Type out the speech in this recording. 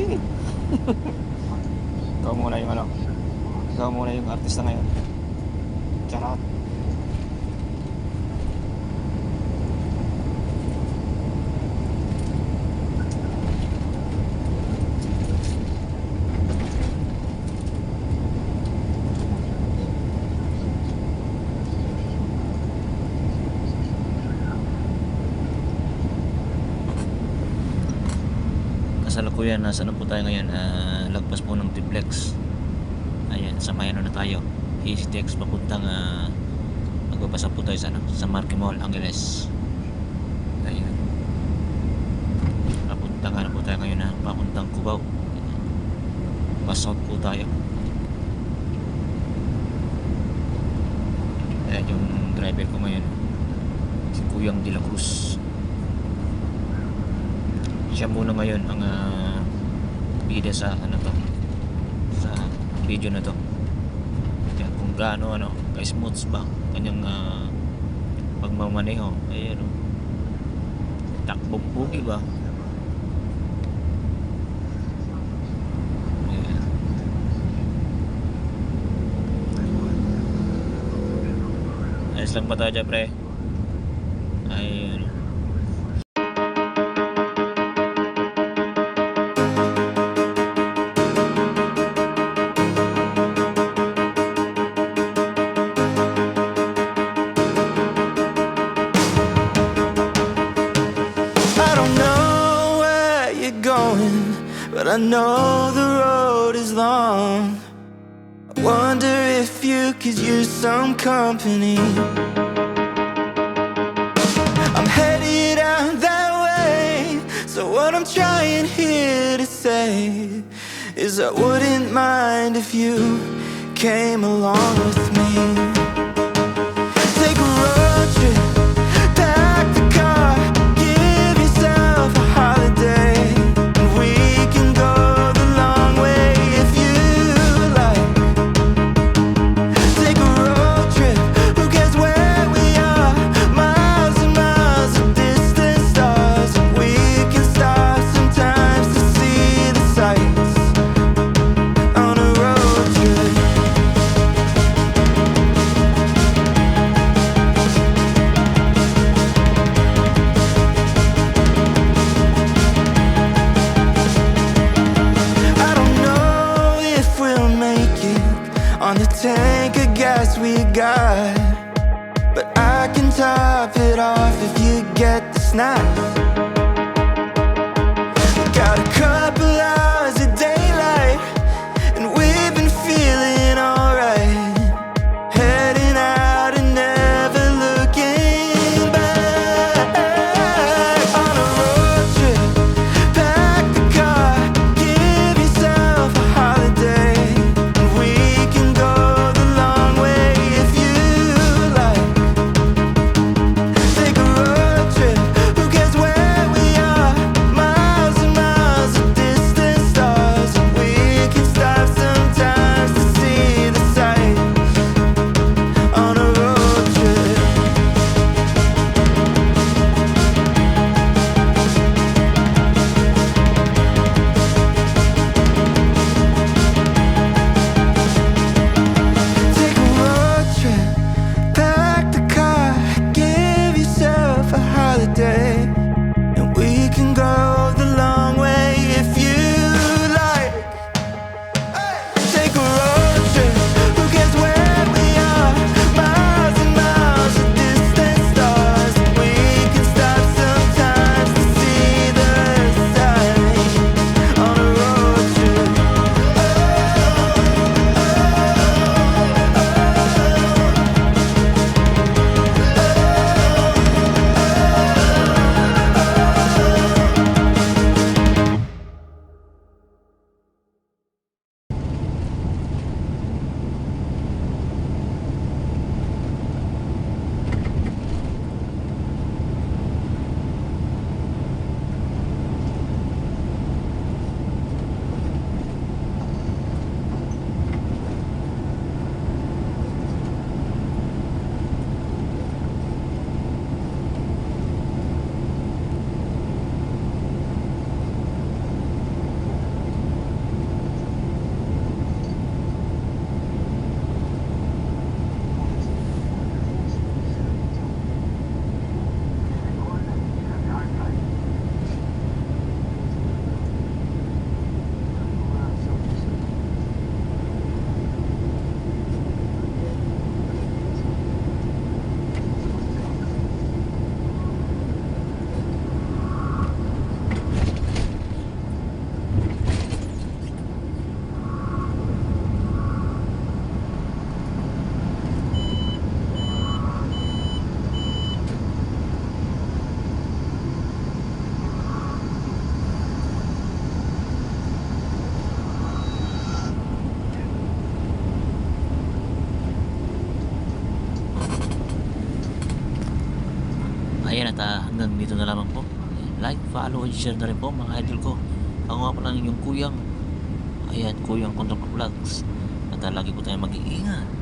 kasi. Ikaw muna yung ano. Ikaw muna yung artista ngayon. Charot. Kasalukuyan, nasa na po tayo ngayon? Ah, lagpas po ng Triplex. Ayan, sa Mayano na tayo. EasyTex papuntang uh, magbabasa po tayo sa, ano, sa Marque Mall, Angeles. Ayan. Papuntang ano po tayo ngayon na papuntang Cubao. Pass out po tayo. Ayan yung driver ko ngayon. Si Kuyang De Cruz siya muna ngayon ang uh, bida sa ano to sa video na to. Kaya kung gaano ano kay smooth ba kanyang uh, pagmamaneho. Ay ano takbong pugi ba? Ayos lang ba tayo dyan pre? Ay I know the road is long. I wonder if you could use some company. I'm headed out that way, so what I'm trying here to say is I wouldn't mind if you came along with me. Tank of gas we got. But I can top it off if you get the snacks. ayan at uh, hanggang dito na lamang po. Like, follow and share na rin po mga idol ko. Ako nga pala yung kuyang ayan kuyang control vlogs. At uh, lagi po tayo mag-iingat.